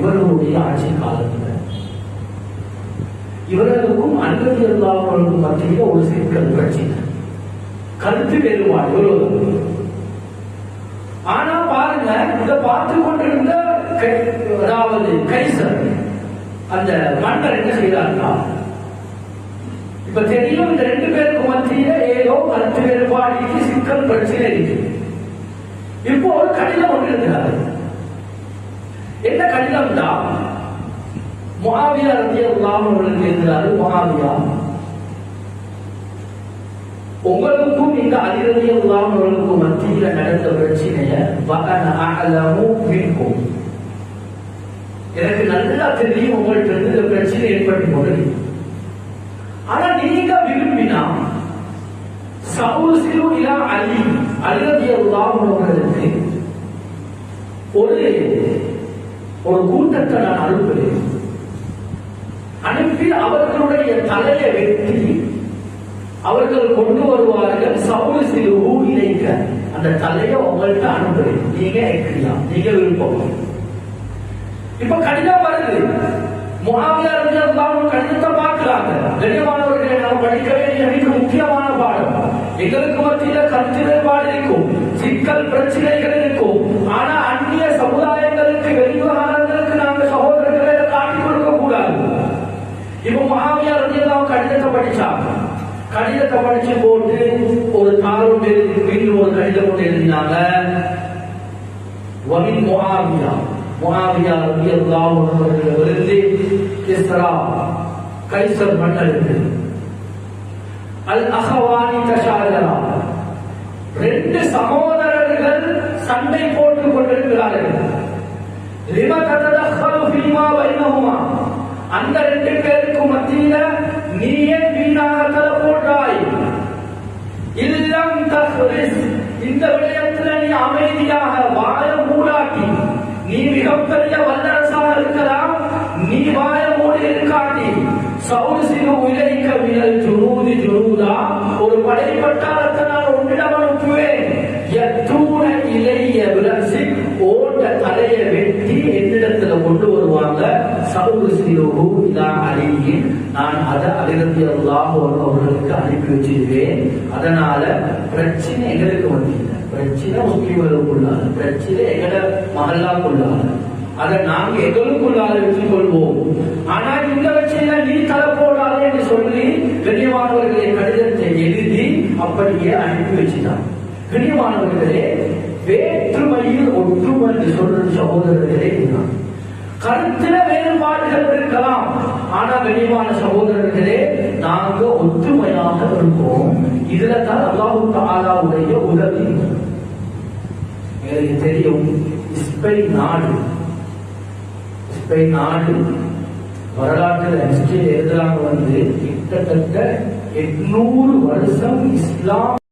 இவர்களுடைய ஆட்சி காலத்தில். இவர்களுக்கும் அன்பது இல்லாதவர்களுக்கும் மத்தியில் ஒரு சிக்கல் பிரச்சனை கருத்து வேறுபாடு ஆனா பாருங்க இத பார்த்து கொண்டிருந்த கை- அதாவது கைசர் அந்த மன்னர் என்ன செய்தார்னா இப்ப தெரியும் இந்த ரெண்டு பேருக்கு மத்தியில ஏதோ கருத்து வேறுபாடு சிக்கல் பிரச்சனை இருக்கு. இப்போ ஒரு கடிதம் ஒன்று இருக்கிறார். என்ன கடிதம் தான் முகாவியா ரத்தியல்லாம அவர்களுக்கு இருக்கிறாரு முகாவியா உங்களுக்கும் இந்த அதிரதியல்லாம அவர்களுக்கும் மத்தியில நடந்த பிரச்சனைய வகன எனக்கு நல்லா தெரியும் உங்கள்கிட்ட இருந்து இந்த பிரச்சனை ஏற்பட்டு கொண்டு ஆனா நீங்க விரும்பினா சவுசிலு இலா அலி அலிரதியல்லாம அவர்களுக்கு ஒரு ஒரு கூட்டத்தை நான் அனுப்புகிறேன் அனுப்பி அவர்களுடைய தலையை வெட்டி அவர்கள் கொண்டு வருவார்கள் சவுல் சிறு இணைக்க. அந்த தலையை உங்கள்கிட்ட அனுப்புறேன். நீங்க ஏற்கலாம் நீங்க விருப்பம் இப்ப கடிதம் வருது. முகாமியா இருந்தாலும் கடிதத்தை பார்க்கலாங்க. கண்ணியமானவர்களை நாம் படிக்க வேண்டிய மிக முக்கியமான பாடம். எங்களுக்கு மத்தியில கருத்து வேறுபாடு இருக்கும். சிக்கல் பிரச்சனைகள் இருக்கும். ஆனா அந்நிய சமுதாய கடிதத்தை படிச்சு போட்டு ஒரு தாரோடு எழுதி ஒரு கடிதம் போட்டு எழுதினாங்க. வமின் முகாவியா முகாவியா ரத்தியெல்லாம் அவர்களிடமிருந்து கிஸ்ரா கைசர் மன்னருக்கு. அல் அகவானி தஷாஜரா. ரெண்டு சகோதரர்கள் சண்டை போட்டுக் கொண்டிருக்கிறார்கள். லிம தததஹலு ஃபீமா பைனஹுமா? அந்த ரெண்டு பேருக்கு மத்தியில நீயே வீணாக தலை போட்டாய். இல்லம் தஹ்ரிஸ் இந்த விடயத்துல நீ அமைதியாக வாய மூடாட்டி. நீ மிகப்பெரிய வல்லரசாக இருக்கலாம் நீ வாய மூடி இருக்காட்டி. சௌசினு இலைக்க சௌசினுஹு இலா அலியின் நான் அதை அலிரத்தி அல்லாஹ் அவர்களுக்கு அனுப்பி வச்சிருவேன் அதனால பிரச்சனை எங்களுக்கு வந்தீங்க பிரச்சனை முஸ்லீம்களுக்குள்ளாது பிரச்சனை எங்கட மகல்லாக்குள்ளாது அதை நாங்க எங்களுக்குள்ளாத வச்சுக் கொள்வோம் ஆனா இந்த வச்சையில நீ தலை என்று சொல்லி கண்ணியமானவர்களை கடிதத்தை எழுதி அப்படியே அனுப்பி வச்சுட்டான். கண்ணியமானவர்களே வேற்றுமையில் ஒற்றுமை என்று சொல்ற சகோதரர்களே இதுதான். கருத்துல வேறுபாடுகள் இருக்கலாம். ஆனா கனிவான சகோதரர்களே நாங்க ஒற்றுமையாக இருக்கோம் இதுல தான் அல்லாஹு தாலாவுடைய உதவி. எனக்கு தெரியும் ஸ்பெயின் நாடு. ஸ்பெயின் நாடு வரலாற்றில் ஹிஸ்டரி எழுதுறாங்க வந்து கிட்டத்தட்ட எட்நூறு வருஷம் இஸ்லாம்